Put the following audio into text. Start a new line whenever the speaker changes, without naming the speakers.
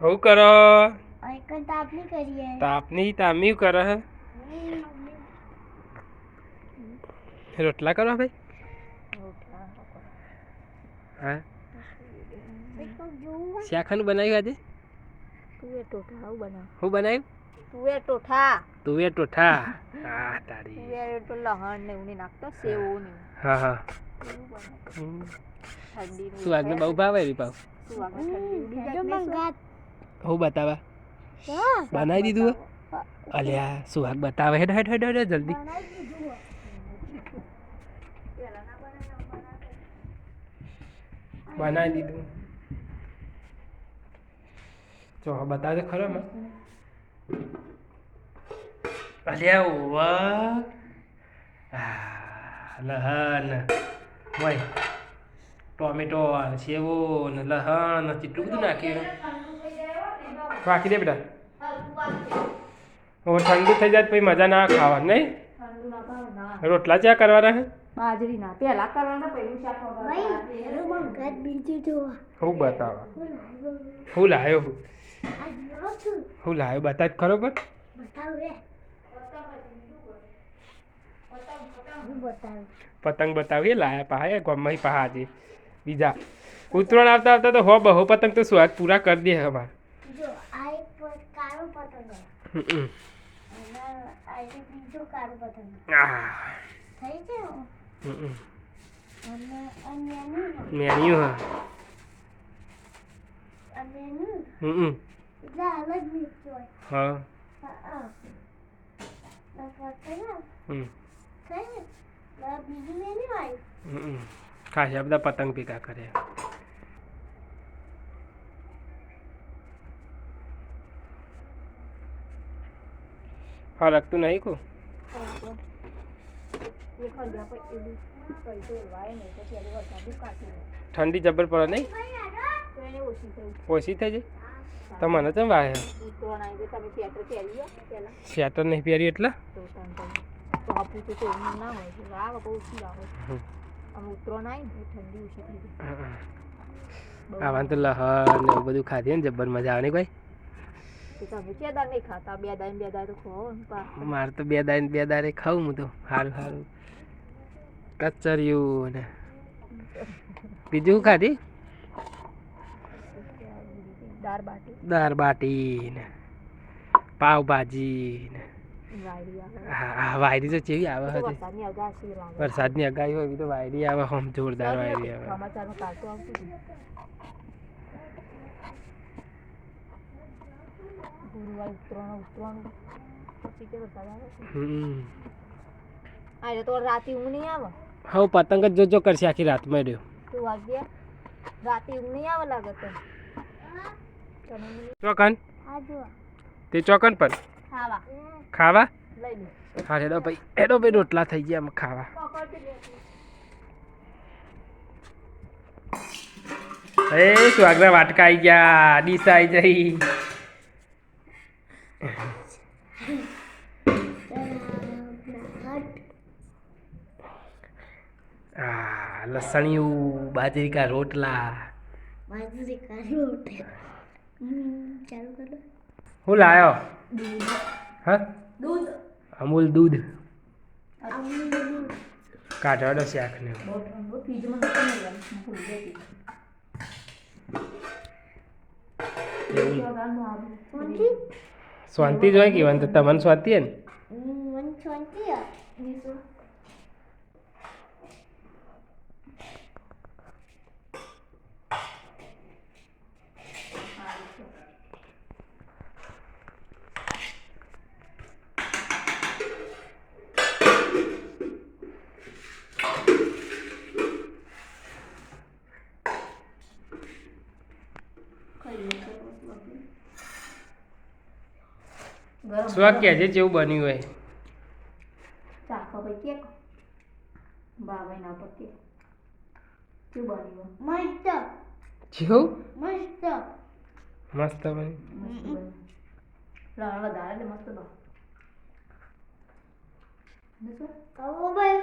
હું કરો.
તાપની
તામી કરો હે. રોટલા કરો ભાઈ. હા. શાખાનું બનાવ્યું આજે?
તુવેર ટોઠા આવું બનાવ.
હું બનાવ્યું?
તુવેર ટોઠા.
તુવેર ટોઠા. હા તારી.
તુવેર તો લહણ ને એવું નાખતો સેવ ને
હા હા. હમ.
ઠંડી
શું આગને બહુ ભાવે રી પાવ
ઠંડી?
હું બતાવા? બનાવી દીધું અલ્યા સુહાગ બતાવે? હેડ હેડ હેડ હેડ જલ્દી. બનાવી દીધું. જો બતાવે ખરો માં અલ્યા આ, લહન વય ટોમેટો સેવો ને લહણ ને કેટલું બધું નાખ્યું. રાખી દે બેટા. હવે ઠંડુ થઈ જાય પછી મજા ના ખાવા નહીં? રોટલા ચા કરવાના હે
બાજરી ના પેલા કરવાના પહેલું શાક વગાડવાના.
હું બતાવા. હું લાયો હું હું? લાયો બતા ખરો પણ. પતંગ બતાવીએ લાયા પહાય ગમે પહાજે બીજા. ઉત્તરાયણ આવતા આવતા તો હો બહુ પતંગ તો સ્વાદ પૂરા કરી દે અમાર.
કાળો પતંગ
હમ, હમ.
અને આ બીજો કાળો પતંગ થઈ ગયો?
મેન્યુ હા. હમ, હા.
હા, હા. મેન્યુ
હમ, હમ. ખાસા બધા પતંગ ભેગા કર્યા હા રખતું નહીં કો
એક હજાર પછી એવી કઈ તો વાય નહીં તો ત્યારે વરસાદ નહીં કો
ઠંડી જબર પડે નહીં
ઓછી થઈ
જાય તો મને તો વાય
સ્વેટર પહેરી
નહીં પહેર્યું એટલે
આવે તો
લહણ ને એવું બધું ખાધી ને જબર મજા આવે ને ભાઈ
ખાતા બે દાય બે તો ખો
મારે તો બે દાય બે દારે ખાવું હું તો. સારું સારું કચરિયું ને. બીજું ખાધી?
દાળ બાટી
દાળ ને. પાવભાજી ને. હા, વાયરી તો ચેવી આવે હતી
વરસાદની
અગાઈ હોય તો વાયરી આવે હમ જોરદાર વાયરી આવે
સમાચારમાં કાઢતો આવતું હતું. ગુરુવાર ઉત્તરાયણ ઉત્તરાયણ પછી કે વરસાદ આવે
હમ.
આજે તો રાતે ઊંઘ નહીં આવે?
હા પતંગ જ જોજો કરશે આખી રાતમાં રહ્યો.
તું વાગ્યા? રાતે ઊંઘ નહીં આવે લાગે તો?
ચોકન? તે ચોકન પણ
ખાવા.
ખાવા? હા હેડો ભાઈ હેડો ભાઈ રોટલા થઈ ગયા અમે ખાવા. એ સ્વાગના વાટકા આવી ગયા ડીસા આવી જઈ લસણિયું બાજરી કા રોટલા.
બાજરી કાઢી ચાલુ કરો.
હું લાયો? હા?
દૂધ.
અમૂલ દૂધ. કાઢાડો શાક ને. એવું.
વગાડનું આવે.
શાંતિ જ હોય કે વાંધો તમને શાંતિ હે ને
મને શાંતિ આ. બીજું? ગરમ
સ્વાગ કે છે જેવું બન્યું હોય.
ચાખો ભાઈ કેક. બાબાઈ ના પર કે કેવું બન્યું મસ્ત.
જેવું?
મસ્ત.
મસ્ત બન્યું.
મસ્ત બન્યું. વધારે મસ્ત બન ભાઈ.